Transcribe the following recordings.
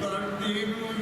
ਧਰਤੀ ਨੂੰ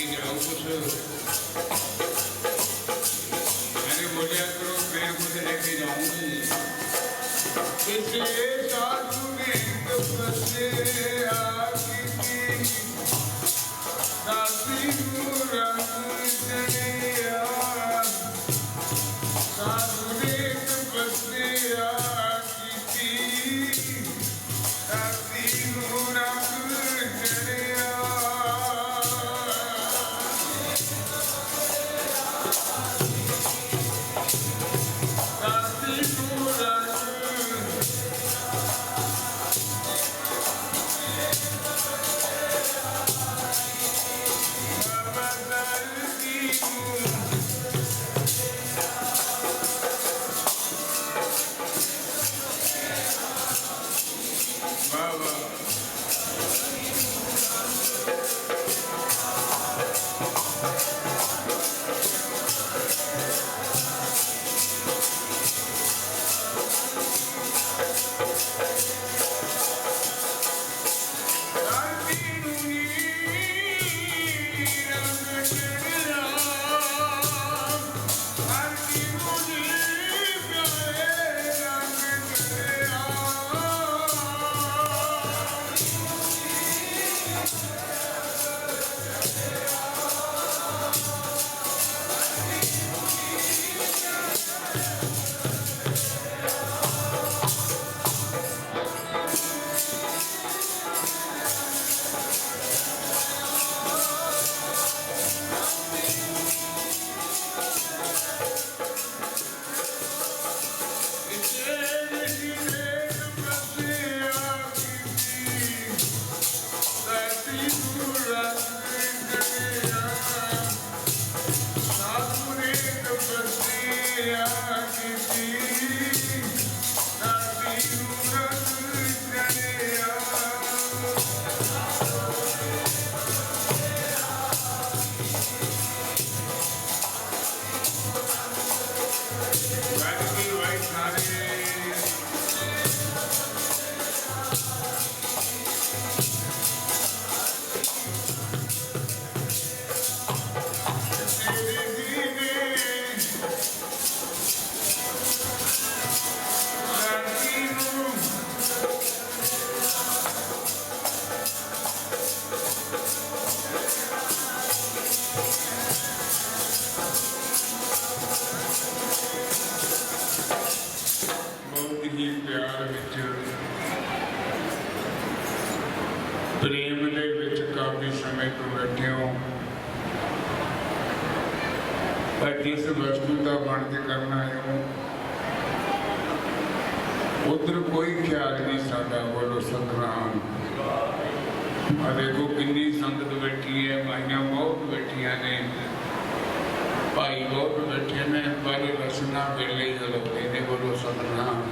ਕੇ ਜਾਓ ਕੁਛ मैंने बोलिया करो मैं खुद लेके जाऊंगी इसलिए ਕਾਫੀ ਸਮੇਂ ਤੋਂ ਬੈਠੇ ਹੋ। ਪਰ ਜਿਸ ਵਸਤੂ ਦਾ ਬਣਜ ਕਰਨਾ ਹੈ, ਉਧਰ ਕੋਈ ਖਿਆਲ ਨਹੀਂ ਸਾਡਾ ਬੋਲੋ ਸਤਨਾਮ। ਆ ਦੇਖੋ ਕਿੰਨੀ ਸੰਗਤ ਬੈਠੀ ਹੈ ਮਾਈਆਂ ਬਹੁਤ ਬੈਠੀਆਂ ਨੇ। ਭਾਈ ਬਹੁਤ ਬੈਠੇ ਨੇ ਪਰ ਰਸਨਾ ਵੇਲੇ ਜਲਦੇ ਨੇ, ਬੋਲੋ ਸਤਨਾਮ।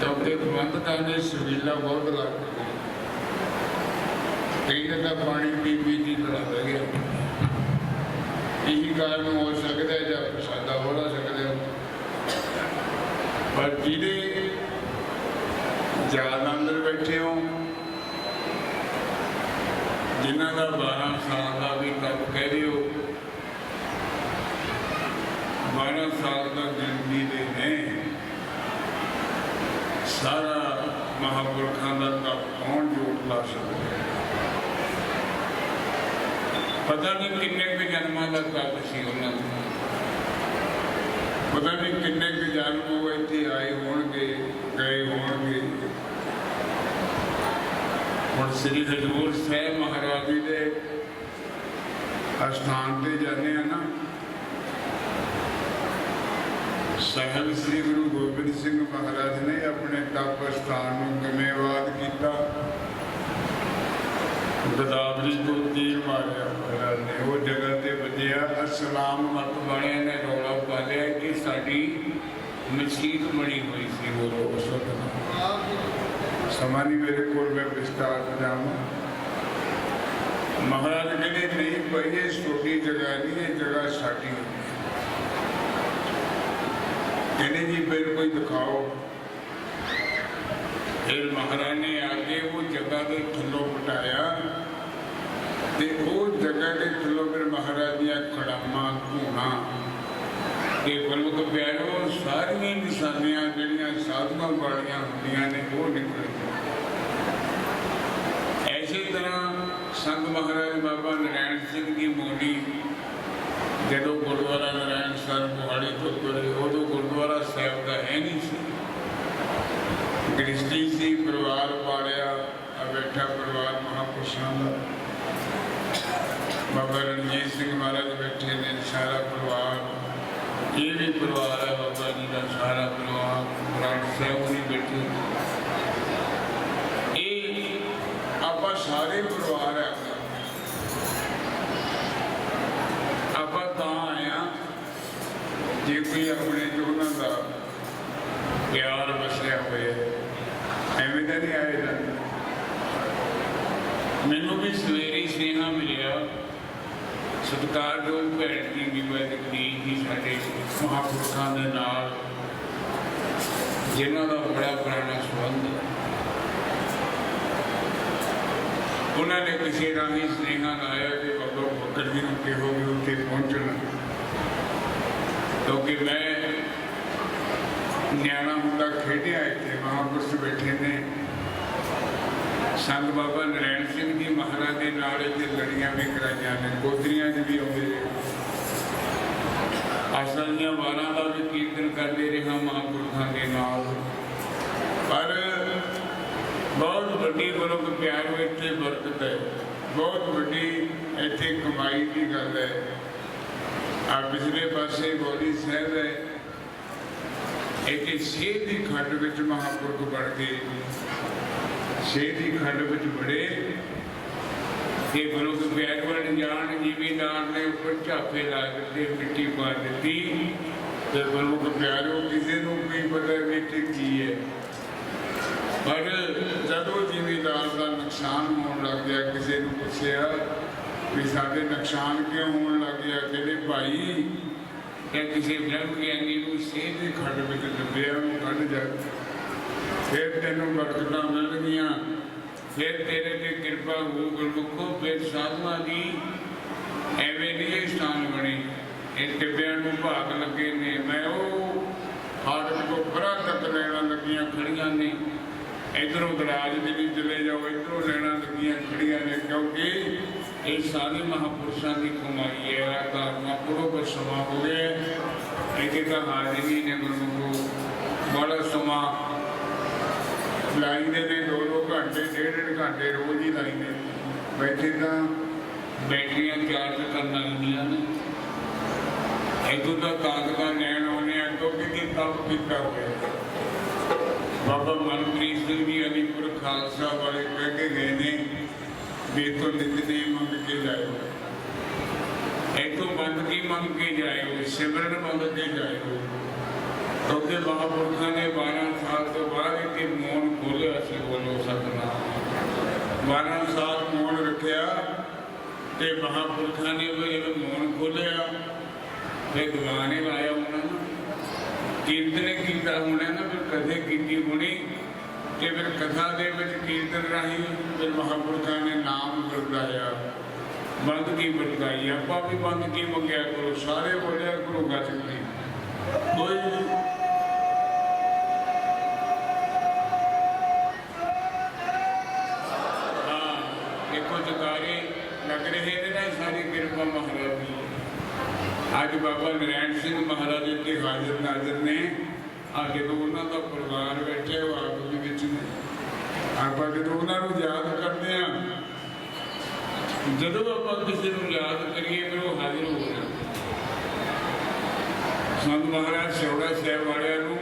ਕਿਉਂਕਿ ਪ੍ਰਬੰਧਕਾਂ ਨੇ ਸਵੀਲਾ ਬਹੁਤ ਲਾਤੇ ਕਈ ਦਾ ਪਾਣੀ ਪੀ ਪੀ ਦੀ ਤਰ੍ਹਾਂ ਰਹਿ ਗਿਆ। ਇਹੀ ਕਾਰਨ ਹੋ ਸਕਦਾ ਜਾਂ ਪ੍ਰਸਾਦਾ ਹੋ ਸਕਦਾ ਹੈ। ਪਰ ਜਿਹਦੇ ਯਾਦ ਅੰਦਰ ਬੈਠੇ ਹੋ, ਜਿਨ੍ਹਾਂ ਦਾ 12 ਸਾਲ ਦਾ ਵੀ ਕੱਪ ਕਹਿ ਦਿਓ 12 ਸਾਲ ਦਾ ਜ਼ਿੰਦਗੀ ਦੇ ਨੇ, ਸਾਰਾ ਮਹਾਪੁਰਖਾਂ ਦਾ ਕੱਪ ਕੌਣ ਜੋੜ ਲਾ ਸਕਦਾ ਪਤਾ ਨਹੀਂ ਕਿੰਨੇ ਕੁ ਜਨਮਾਂ ਦਾ ਕੱਪ ਸੀ ਉਹਨਾਂ ਦਾ ਪਤਾ ਨਹੀਂ ਕਿੰਨੇ ਕੁ ਜਨਮ ਉਹ ਇੱਥੇ ਆਏ ਹੋਣਗੇ, ਗਏ ਹੋਣਗੇ। ਹੁਣ ਸ੍ਰੀ ਹਜ਼ੂਰ ਸਾਹਿਬ ਮਹਾਰਾਜ ਜੀ ਦੇ ਅਸਥਾਨ ਤੇ ਜਾਂਦੇ ਆ ਨਾ। ਸਾਹਿਬ ਸ੍ਰੀ ਗੁਰੂ ਗੋਬਿੰਦ ਸਿੰਘ ਮਹਾਰਾਜ ਨੇ ਆਪਣੇ ਤਪ ਅਸਥਾਨ ਨੂੰ ਕਿਵੇਂ ਆਬਾਦ ਕੀਤਾ? ਗਦਾਵਰੀ ਤੋਂ ਤੀਰ ਮਾਰਿਆ ਮਹਾਰਾਜ ਨੇ। ਉਹ ਜਗ੍ਹਾ ਤੇ ਵੱਜਿਆ। ਅਸਲਾਮ ਮਤ ਵਾਲਿਆਂ ਨੇ ਰੌਲਾ ਪਾ ਲਿਆ ਕਿ ਸਾਡੀ ਮਸਜਿਦ ਬਣੀ ਹੋਈ ਸੀ ਉਹ ਉਸ ਵਕਤ। ਸਮਾਂ ਨਹੀਂ ਮੇਰੇ ਕੋਲ, ਮੈਂ ਵਿਸਤਾਰ ਜਾਵਾਂ। ਮਹਾਰਾਜ ਕਹਿੰਦੇ, ਨਹੀਂ ਭਾਈ, ਇਹ ਛੋਟੀ ਜਗ੍ਹਾ ਨਹੀਂ, ਇਹ ਜਗ੍ਹਾ ਸਾਡੀ ਕਹਿੰਦੇ ਜੀ, ਫਿਰ ਕੋਈ ਦਿਖਾਓ। ਫਿਰ ਮਹਾਰਾਜ ਨੇ ਆ ਕੇ ਉਹ ਜਗ੍ਹਾ ਦੇ ਥੱਲੋਂ ਪਟਾਇਆ ਤੇ ਉਹ ਜਗ੍ਹਾ ਦੇ ਥੱਲੋਂ ਫਿਰ ਮਹਾਰਾਜ ਦੀਆਂ ਖੜਾਮਾਂ ਧੂਣਾ ਤੇ ਬਲਵਕ ਪਿਆਰੋ, ਸਾਰੀਆਂ ਨਿਸ਼ਾਨੀਆਂ ਜਿਹੜੀਆਂ ਸਾਧੂਆਂ ਵਾਲੀਆਂ ਹੁੰਦੀਆਂ ਨੇ, ਉਹ ਨਿਕਲ ਐਸੇ ਤਰ੍ਹਾਂ ਸੰਤ ਮਹਾਰਾਜ ਬਾਬਾ ਨਰਾਇਣ ਸਿੰਘ ਦੀ ਮੋਢੀ ਜਦੋਂ ਗੁਰਦੁਆਰਾ ਨਰਾਇਣ ਸਾਹਿਬ ਮੋਹਾਲੀ ਤੋਂ ਤੁਰੇ, ਉਦੋਂ ਗੁਰਦੁਆਰਾ ਸਾਹਿਬ ਦਾ ਹੈ ਨਹੀਂ ਸੀ। ਗ੍ਰਿਸ਼ਟੀ ਸੀ ਪਰਿਵਾਰ ਪਾਲਿਆ, ਆ ਬੈਠਾ ਪਰਿਵਾਰ ਮਹਾਪੁਰਸ਼ਾਂ ਦਾ। ਬਾਬਾ ਰਣਜੀਤ ਸਿੰਘ ਮਹਾਰਾਜ ਬੈਠੇ ਨੇ, ਸਾਰਾ ਪਰਿਵਾਰ। ਇਹ ਵੀ ਪਰਿਵਾਰ ਹੈ ਬਾਬਾ ਜੀ ਦਾ, ਸਾਰਾ ਪਰਿਵਾਰ। ਬ੍ਰਾਂਡ ਸਾਹਿਬ ਵੀ ਬੈਠੇ ਇਹ ਆਪਾਂ ਸਾਰੇ ਪਰਿਵਾਰ ਹੈ ਆਪਾਂ ਤਾਂ ਆਇਆ ਜੇ ਕੋਈ ਆਪਣੇ ਚ ਉਹਨਾਂ ਦਾ ਪਿਆਰ ਵਸਿਆ ਹੋਇਆ। ਐਵੇਂ ਤਾਂ ਨਹੀਂ ਆਏ ਨਾ ਮੈਨੂੰ ਵੀ ਸਵੇਰੇ ਸਨੇਹਾ ਮਿਲਿਆ ਸਤਿਕਾਰਯੋਗ ਭੈਣ ਜੀ ਨਿਵੇਦਕ ਦੀ ਜੀ ਸਾਡੇ ਮਹਾਪੁਰਖਾਂ ਦੇ ਨਾਲ, ਜਿਨ੍ਹਾਂ ਦਾ ਬੜਾ ਪੁਰਾਣਾ ਸੰਬੰਧ ਹੈ। ਉਹਨਾਂ ਨੇ ਕਿਸੇ ਰਾਹੀਂ ਸਨੇਹਾ ਲਾਇਆ ਕਿ ਬਾਬਾ ਬਕਰ ਜੀ ਨੂੰ ਕਿਹੋ ਵੀ ਉੱਥੇ ਪਹੁੰਚਣਾ। ਕਿਉਂਕਿ ਮੈਂ ਨਿਆਣਾ ਮੁੰਡਾ ਖੇਡਿਆ ਇੱਥੇ, ਮਹਾਂਪੁਰਸ਼ ਬੈਠੇ ਨੇ। ਸੰਤ ਬਾਬਾ ਨਰੈਣ ਸਿੰਘ ਜੀ ਮਹਾਰਾਜ ਦੇ ਨਾਲ ਇੱਥੇ ਲੜੀਆਂ ਵੀ ਕਰਾਈਆਂ ਨੇ, ਗੋਦਰੀਆਂ 'ਚ ਵੀ ਆਉਂਦੇ ਨੇ। ਅਸਲ ਦੀਆਂ ਵਾਰਾਂ ਦਾ ਵੀ ਕੀਰਤਨ ਕਰਦੇ ਰਿਹਾ ਮਹਾਂਪੁਰਖਾਂ ਦੇ ਨਾਲ। ਪਰ ਬਹੁਤ ਵੱਡੀ ਗੁਰੂ ਕੇ ਪਿਆਰ ਵਿੱਚ ਬਰਕਤ ਹੈ। ਬਹੁਤ ਵੱਡੀ ਇੱਥੇ ਕਮਾਈ ਦੀ ਗੱਲ ਹੈ। ਆ ਪਿਛਲੇ ਪਾਸੇ ਬੋਲੀ ਸਾਹਿਬ ਹੈ ਇੱਥੇ ਸੇਧ ਦੀ ਖੰਡ ਵਿੱਚ ਮਹਾਪੁਰਖ ਬਣ ਗਏ ਸੇਧ ਦੀ ਖੰਡ ਵਿੱਚ ਬੜੇ। ਤੇ ਗੁਰੂ ਕੇ ਪਿਆਰ ਬਣ ਜਾਣ ਜ਼ਿਮੀਦਾਰ ਨੇ ਉੱਪਰ ਝਾਪੇ ਲਾ ਦਿੱਤੇ ਮਿੱਟੀ ਪਾ ਦਿੱਤੀ ਤੇ ਗੁਰੂ ਕੇ ਪਿਆਰੋ, ਕਿਸੇ ਨੂੰ ਵੀ ਪਤਾ ਵੀ ਕੀ ਹੈ। ਪਰ ਜਦੋਂ ਜ਼ਿਮੀਦਾਰ ਦਾ ਨੁਕਸਾਨ ਹੋਣ ਲੱਗ ਗਿਆ, ਕਿਸੇ ਨੂੰ ਪੁੱਛਿਆ ਵੀ ਸਾਡੇ ਨੁਕਸਾਨ ਕਿਉਂ ਹੋਣ ਲੱਗ ਗਿਆ, ਕਹਿੰਦੇ ਭਾਈ ਇਹ ਕਿਸੇ ਬ੍ਰਹਮ ਗਿਆਨੀ ਨੂੰ ਸੇਧ ਦੇ ਖੰਡ ਵਿੱਚ ਦੱਬਿਆ ਨੂੰ ਕੱਢ ਜਾ ਫਿਰ ਤੈਨੂੰ ਬਰਕਤਾਂ ਮਿਲਣਗੀਆਂ। ਫਿਰ ਤੇਰੇ ਤੇ ਕਿਰਪਾ ਹੋ ਗੁਰਮੁਖੋ, ਫਿਰ ਸਾਧੂਆਂ ਦੀ ਐਵੇਂ ਨਹੀਂ ਸਥਾਨ ਬਣੇ। ਇਹ ਟਿੱਬਿਆਂ ਨੂੰ ਭਾਗ ਲੱਗੇ ਨੇ ਮੈਂ, ਉਹ ਹਾਰਤ ਤੋਂ ਪਰਾਂ ਤੱਕ ਲੈਣਾ ਲੱਗੀਆਂ ਖੜੀਆਂ ਨੇ। ਇਧਰੋਂ ਦਰਾਜ ਦੇ ਵੀ ਚਲੇ ਜਾਓ, ਇਧਰੋਂ ਲੈਣਾ ਲੱਗੀਆਂ ਖੜੀਆਂ ਨੇ, ਕਿਉਂਕਿ ਇਹ ਸਾਰੇ ਮਹਾਪੁਰਸ਼ਾਂ ਦੀ ਕਮਾਈ ਹੈ ਆ ਕਾਰਨਾ ਪੂਰੋ ਪਰ ਸਮਾਂ ਹੋ ਗਿਆ ਇਹਦੇ ਤਾਂ ਹਾਜ਼ਰੀ ਨੇ ਗੁਰਮੁਖੋ। ਬੜਾ ਸਮਾਂ ਲਾਈਦੇ ਨੇ ਦੋ ਦੋ ਘੰਟੇ, ਡੇਢ ਡੇਢ ਘੰਟੇ ਰੋਜ਼ ਹੀ ਲਾਈਦੇ ਬੈਠੇ ਤਾਂ ਬੈਟਰੀਆਂ ਚਾਰਜ ਕਰਨ ਵਾਲੀਆਂ ਨੇ। ਇਦੋਂ ਦਾ ਤਾਕਤਾਂ ਨੈਣ ਹੋਣੇ ਅੱਗੋਂ ਕਿਤੇ ਤਪ ਕੀਤਾ ਹੋਇਆ। ਬਾਬਾ ਮਨਪ੍ਰੀਤ ਸਿੰਘ ਜੀ ਅਲੀਪੁਰ ਖਾਲਸਾ ਵਾਲੇ ਕਹਿ ਕੇ ਗਏ ਨੇ ਵੀ ਤੋਂ ਨਿਤਨੇ ਮੰਗ ਕੇ ਜਾਇਓ ਇਤੋਂ ਬੰਦਗੀ ਮੰਗ ਕੇ ਜਾਇਓ ਸਿਮਰਨ ਮੰਗ ਕੇ ਜਾਇਓ ਕਿਉਂਕਿ ਮਹਾਪੁਰਖਾਂ ਨੇ 12 ਸਾਲ ਤੋਂ ਬਾਅਦ ਇੱਥੇ ਮੌਨ ਖੋਲਿਆ ਸੀ ਬੋਲੋ ਸਤਨਾਮ। 12 ਸਾਲ ਮੌਨ ਰੱਖਿਆ ਤੇ ਮਹਾਪੁਰਖਾਂ ਨੇ ਵੀ ਇਹ ਮੋਨ ਖੋਲਿਆ ਫਿਰ ਦੁਆਨੇ ਲਾਇਆ ਉਹਨਾਂ ਨੂੰ। ਕੀਰਤਨ ਕੀਤਾ ਹੋਣਾ ਨਾ, ਫਿਰ ਕਦੇ ਕੀਤੀ ਹੋਣੀ। ਤੇ ਫਿਰ ਕਥਾ ਦੇ ਵਿੱਚ ਕੀਰਤਨ ਰਾਹੀਂ ਫਿਰ ਮਹਾਂਪੁਰਖਾਂ ਨੇ ਨਾਮ ਵਰਤਾਇਆ ਬੰਦ ਕੀ ਵਰਤਾਈ ਆਪਾਂ ਵੀ ਬੰਦ ਕੀ ਮੰਗਿਆ ਕਰੋ ਸਾਰੇ ਬੋਲਿਆ ਕਰੋ ਗੱਜ ਕੇ ਕੋਈ ਹਾਂ ਦੇਖੋ ਜਕਾਰੇ ਲੱਗ ਰਹੇ ਨੇ ਨਾ ਸਾਰੀ ਕਿਰਪਾ ਮਹਾਰਾਜ ਦੀ ਅੱਜ ਬਾਬਾ ਨਰੈਣ ਸਿੰਘ ਮਹਾਰਾਜ ਇੱਥੇ ਹਾਜ਼ਰ ਨਾਜ਼ਰ ਨੇ ਆ ਜਦੋਂ ਉਹਨਾਂ ਦਾ ਪਰਿਵਾਰ ਬੈਠੇ ਉਹ ਆਪ ਦੇ ਵਿੱਚ ਨੇ। ਆਪਾਂ ਜਦੋਂ ਉਹਨਾਂ ਨੂੰ ਯਾਦ ਕਰਦੇ ਆ ਜਦੋਂ ਆਪਾਂ ਕਿਸੇ ਨੂੰ ਯਾਦ ਕਰੀਏ ਫਿਰ ਉਹ ਹਾਜ਼ਰ ਹੋ ਜਾਂਦੇ ਸੰਤ ਮਹਾਰਾਜ ਸੇਵੜਾ ਸਾਹਿਬ ਵਾਲਿਆਂ ਨੂੰ,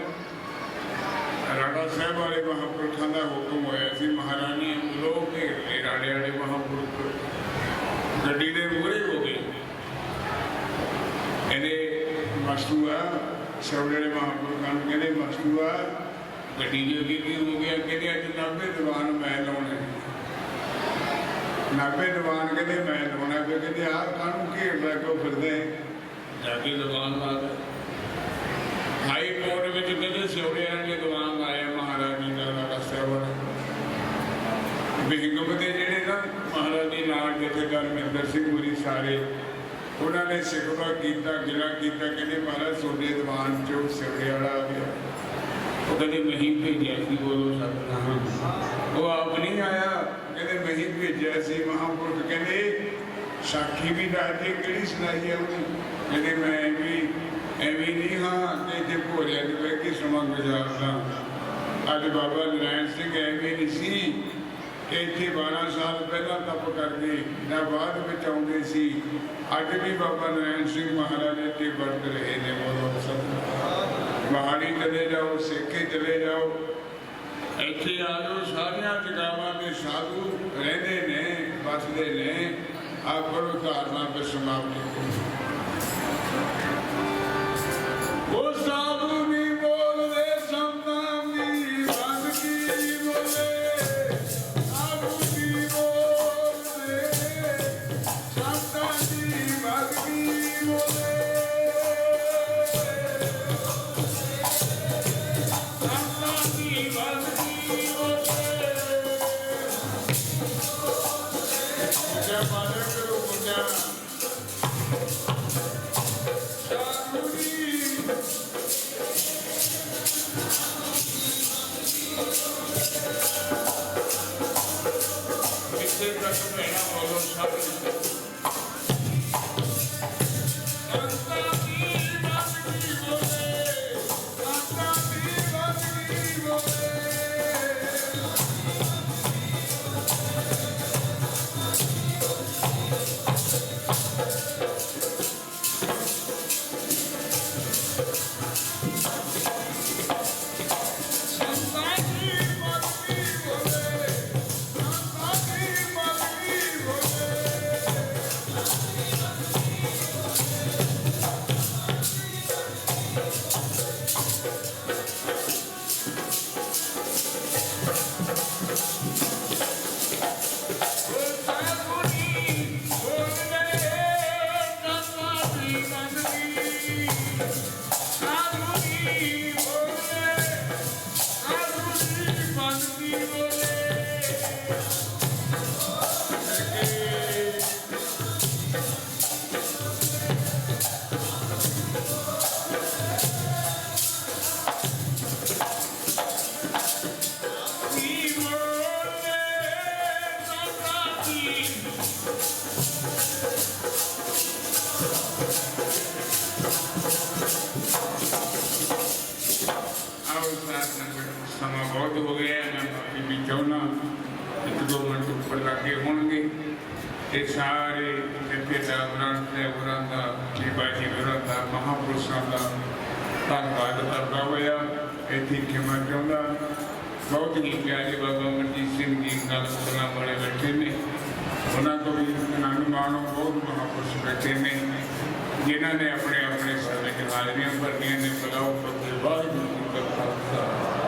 ਰਾੜਾ ਸਾਹਿਬ ਵਾਲੇ ਮਹਾਂਪੁਰਖਾਂ ਦਾ ਹੁਕਮ ਹੋਇਆ ਸੀ, ਮਹਾਰਾਣੀ ਲੋਕ ਘੇਰ ਲਏ ਰਾੜੇ ਵਾਲੇ ਮਹਾਂਪੁਰਖ। ਗੱਡੀ ਦੇ ਮੂਹਰੇ ਹੋ ਗਏ। ਕਹਿੰਦੇ ਮਸਤੂਆ ਸੇਵੜੇ ਵਾਲੇ ਮਹਾਂਪੁਰਖਾਂ ਨੂੰ ਕਹਿੰਦੇ ਮਸਤੂਆ ਗੱਡੀ ਦੇ ਅੱਗੇ ਕੀ ਹੋ ਗਿਆ, ਕਹਿੰਦੇ ਅੱਜ ਨਾਭੇ ਦੀਵਾਨ ਮੈਂ ਲਾਉਣਾ ਨਾਭੇ ਦੀਵਾਨ ਕਹਿੰਦੇ ਮੈਂ ਲਾਉਣਾ, ਫਿਰ ਕਹਿੰਦੇ ਆਹ ਕਾਹਨੂੰ ਘੇਰਦਾ ਕਿਉਂ ਫਿਰਦੇ ਜਾ ਕੇ ਦੀਵਾਨ ਲਾ ਦੇ ਹਾਈ ਕੋਰਟ ਵਿੱਚ ਕਹਿੰਦੇ ਸਿਉੜਿਆਂ ਨੇ ਦੀਵਾਨ ਲਾਇਆ ਮਹਾਰਾਣੀ ਦਾ ਰਾੜਾ ਸੇਵੜ ਬਿਹੰਗਮ ਦੇ ਜਿਹੜੇ ਨਾ ਮਹਾਰਾਣੀ ਨਾਲ ਜਥੇਦਾਰ ਮਿੰਦਰ ਸਿੰਘ ਮੁਰੀ ਸਾਰੇ ਉਹਨਾਂ ਨੇ ਸਿਕਵਾ ਕੀਤਾ ਗਿਲਾ ਕੀਤਾ ਕਹਿੰਦੇ ਮਹਾਰਾਜ ਤੁਹਾਡੇ ਦੀਵਾਨ ਚੋਂ ਸਿਉੜੇ ਵਾਲਾ ਆ ਗਿਆ। ਉਹ ਕਹਿੰਦੇ ਨਹੀਂ ਭੇਜਿਆ ਸੀ ਬੋਲੋ ਸਤਨਾਮ। ਉਹ ਆਪ ਨਹੀਂ ਆਇਆ ਕਹਿੰਦੇ ਨਹੀਂ ਭੇਜਿਆ ਸੀ ਮਹਾਂਪੁਰਖ ਕਹਿੰਦੇ ਸਾਖੀ ਵੀ ਦੱਸ ਦੇ ਕਿਹੜੀ ਸੁਣਾਈ ਹੈ ਉਹਨੇ ਕਹਿੰਦੇ ਮੈਂ ਵੀ ਐਵੇਂ ਨਹੀਂ ਹਾਂ ਤੇ ਜੇ ਭੋਰਿਆ ਦੀ ਬਹਿ ਕੇ ਸਮਾਂ ਗੁਜ਼ਾਰਦਾ। ਅੱਜ ਬਾਬਾ ਨਰਾਇਣ ਸਿੰਘ ਐਵੇਂ ਨਹੀਂ ਸੀ ਇੱਥੇ 12 ਸਾਲ ਪਹਿਲਾਂ ਤਪ ਕਰਕੇ ਨਾ ਬਾਅਦ ਵਿੱਚ ਆਉਂਦੇ ਸੀ, ਅੱਜ ਵੀ ਬਾਬਾ ਨਰਾਇਣ ਸਿੰਘ ਮਹਾਰਾਜ ਇੱਥੇ ਵਰਤ ਰਹੇ ਨੇ ਬੋਲੋ ਸਤਿ ਮਹਾਲੀ ਚਲੇ ਜਾਓ ਸੇਖੇ ਚਲੇ ਜਾਓ। ਇੱਥੇ ਆ ਜਾਓ, ਸਾਰੀਆਂ ਜਗਾਵਾਂ ਦੇ ਸਾਧੂ ਰਹਿੰਦੇ ਨੇ, ਵਸਦੇ ਨੇ। ਆਪ ਕਰੋ ਧਾਰਨਾ ਤੇ ਸਮਾਪਤੀ ਉਹ ਸਾਧੂ ਹੋਣਗੇ ਇਹ ਸਾਰੇ ਜਿੱਥੇ ਦਾ ਬ੍ਰਾਂਡ ਤੇ ਬ੍ਰਾਂਡ ਦਾ ਬਾਜੀ ਬ੍ਰਾਂਡ ਦਾ, ਮਹਾਪੁਰਸ਼ਾਂ ਦਾ ਧੰਨਵਾਦ ਕਰਦਾ ਹੋਇਆ। ਇੱਥੇ ਖਿਮਾ ਚਾਹੁੰਦਾ। ਬਹੁਤ ਹੀ ਪਿਆਰੇ ਬਾਬਾ ਮਨਜੀਤ ਸਿੰਘ ਜੀ ਗੱਲ ਸੁਣਨ ਵਾਲੇ ਬੈਠੇ ਨੇ। ਉਹਨਾਂ ਤੋਂ ਵੀ ਆਨੰਦ ਮਾਣੋ, ਬਹੁਤ ਮਹਾਪੁਰਸ਼ ਬੈਠੇ ਨੇ। ਜਿਨ੍ਹਾਂ ਨੇ ਆਪਣੇ ਆਪਣੇ ਸਮੇਂ ਚ ਹਾਜ਼ਰੀਆਂ ਭਰਨੀਆਂ ਨੇ। ਬਲਾਉ ਪੱਤੇ ਵਾਹਿਗੁਰੂ ਜੀ ਕਾ ਖਾਲਸਾ।